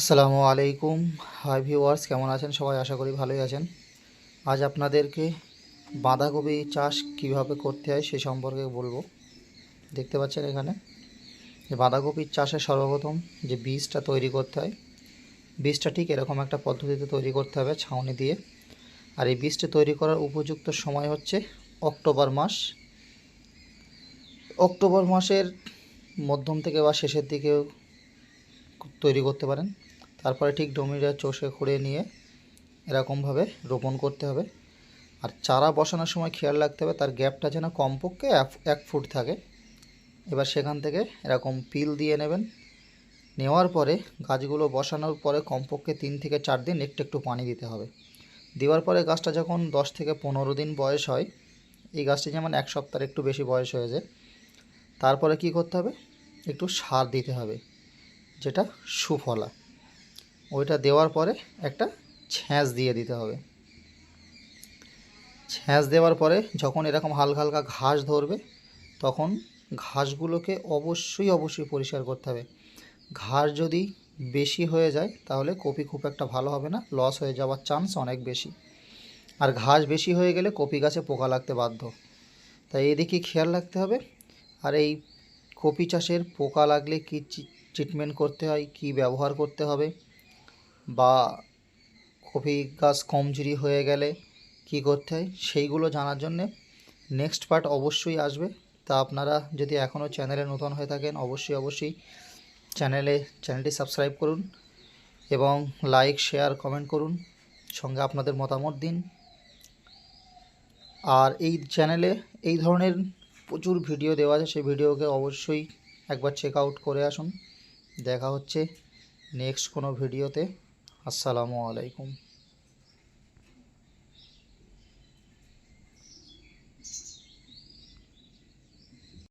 আসসালামু আলাইকুম। Hi viewers কেমন আছেন? সবাই আশা করি ভালোই আছেন। আজ আপনাদেরকে বাঁধাকপি চাষ কীভাবে করতে হয় সে সম্পর্কে বলব। দেখতে পাচ্ছেন এখানে? যে বাঁধাকপির চাষে সর্বপ্রথম যে বীজটা তৈরি করতে হয়, বীজটা ঠিক এরকম একটা পদ্ধতিতে তৈরি করতে হবে ছাউনি দিয়ে। আর এই বীজটা তৈরি করার উপযুক্ত সময় হচ্ছে অক্টোবর মাস। অক্টোবর মাসের মধ্যম থেকে বা শেষের দিকেও তৈরি করতে পারেন। তারপরে ঠিক ডমিটা চষে খুঁড়ে নিয়ে এরকমভাবে রোপণ করতে হবে। আর চারা বসানোর সময় খেয়াল রাখতে হবে, তার গ্যাপটা যেন কমপক্ষে এক- এক ফুট থাকে। এবার সেখান থেকে এরকম পিল দিয়ে নেবেন। নেওয়ার পরে গাছগুলো বসানোর পরে কমপক্ষে তিন থেকে চার দিন একটু একটু পানি দিতে হবে। দেওয়ার পরে গাছটা যখন দশ থেকে পনেরো দিন বয়স হয়, এই গাছটি যেমন এক সপ্তাহের একটু বেশি বয়স হয়ে যায় তারপরে কি করতে হবে? একটু সার দিতে হবে, যেটা সুফলা। ওইটা দেওয়ার পরে একটা ছ্যাঁচ দিয়ে দিতে হবে। ছ্যাঁচ দেওয়ার পরে যখন এরকম হালকা হালকা ঘাস ধরবে, তখন ঘাসগুলোকে অবশ্যই অবশ্যই পরিষ্কার করতে হবে। ঘাস যদি বেশি হয়ে যায়, তাহলে কপি খুব একটা ভালো হবে না, লস হয়ে যাওয়ার চান্স অনেক বেশি। আর ঘাস বেশি হয়ে গেলে কপি গাছে পোকা লাগতে বাধ্য। তাই এদিকে খেয়াল রাখতে হবে। আর এই কপি চাষের পোকা লাগলে কী ট্রিটমেন্ট করতে হয়, কী ব্যবহার করতে হবে? বা কপি গাছ কমজুরি হয়ে গেলে কি করতে হয়? সেইগুলো জানার জন্যে নেক্সট পার্ট অবশ্যই আসবে। তা আপনারা যদি এখনও চ্যানেলে নতুন হয়ে থাকেন, অবশ্যই অবশ্যই চ্যানেলে চ্যানেলটি সাবস্ক্রাইব করুন এবং লাইক শেয়ার কমেন্ট করুন। সঙ্গে আপনাদের মতামত দিন। আর এই চ্যানেলে এই ধরনের প্রচুর ভিডিও দেওয়া আছে, সেই ভিডিওকে অবশ্যই একবার চেক আউট করে আসুন। দেখা হচ্ছে নেক্সট কোনো ভিডিওতে আসসালামু আলাইকুম।